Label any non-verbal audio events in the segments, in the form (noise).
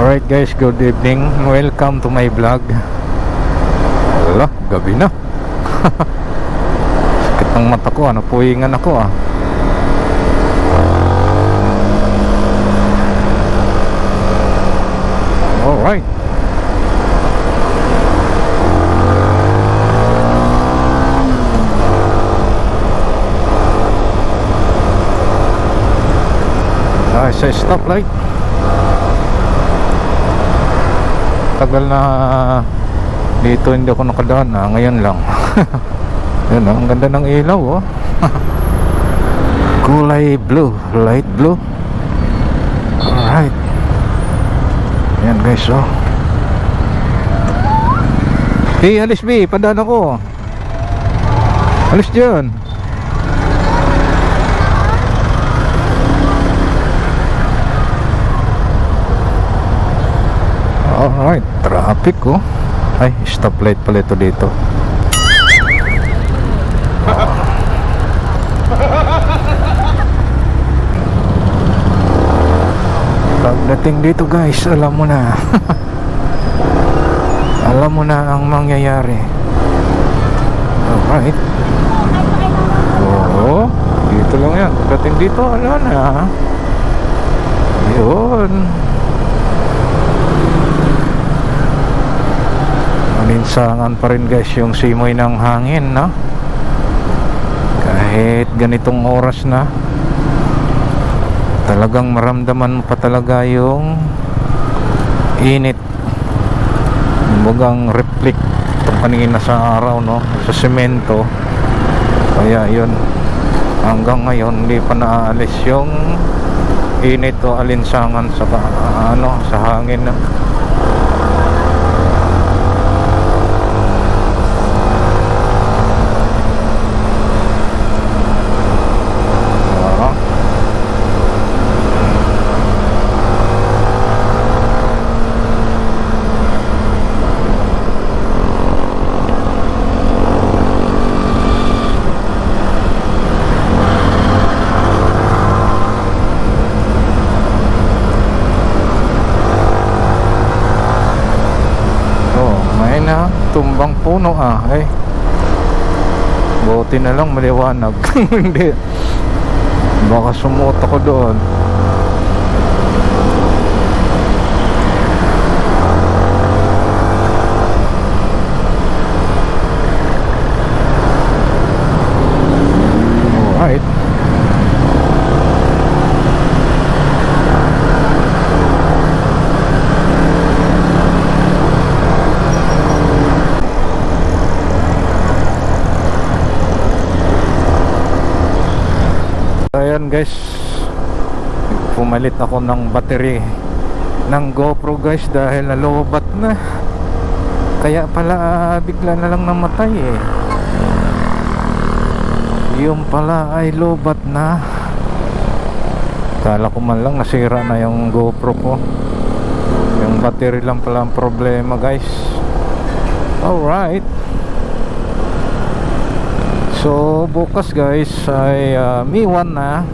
Alright guys, good evening. Welcome to my vlog. Wala, gabi na. (laughs) Sakit ng mata ko, ano, puwingan ako ah. Alright. Ah, sa stoplight. Tagal na dito hindi ako nakadaan na ngayon lang. (laughs) Yun, oh, ang ganda ng ilaw oh. (laughs) Kulay blue, light blue. Alright. Yan guys oh. Hey, alis B, padaan ako. Alis dyan. Alright, traffic oh. Ay, stoplight pala ito dito. Pagdating dito guys, alam mo na. (laughs) alam mo na ang mangyayari. Alright. Oo, dito lang yan. Pagdating dito, ala na. Yun. Malinsangan pa rin guys yung simoy ng hangin, no? Kahit ganitong oras na, talagang maramdaman mo pa talaga yung init. Kumbagang reflect itong kanina sa araw, no? Sa semento. Kaya yun, hanggang ngayon hindi pa naaalis yung init o alinsangan sa ano sa hangin no? Oo. Na tumbang puno ah. Ay. Buti na lang maliwanag. (laughs) Hindi. Baka sumuot ako doon. Alright. Ayan guys. Pumalit ako ng battery ng GoPro guys dahil nalobat na. Kaya pala ah, bigla na lang namatay eh. Yung pala ay lobat na. Kala ko man lang nasira na yung GoPro ko. Yung battery lang pala ang problema guys. Alright So bukas guys ay uh, Miwan na.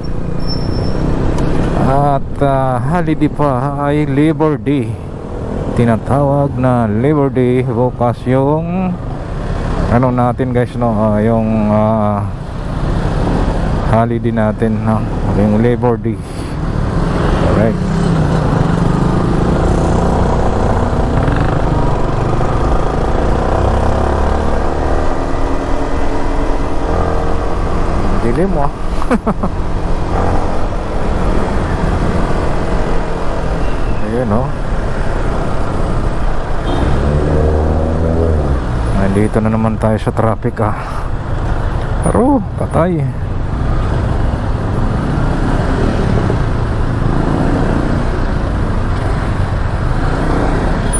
At uh, holiday pa ay Labor Day. Tinatawag na Labor Day. Bukas yung Ano natin guys no ah, Yung uh, Holiday natin no? Yung Labor Day. Alright Dilim mo ah. (laughs) Ayun oh. Nandito na naman tayo sa traffic ah. Pero patay.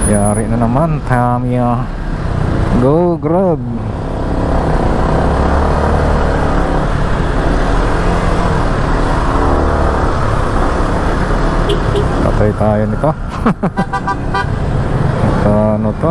Yari na naman, Tamiya. Go grab. Patay tayo nito. (laughs) Ito ano to?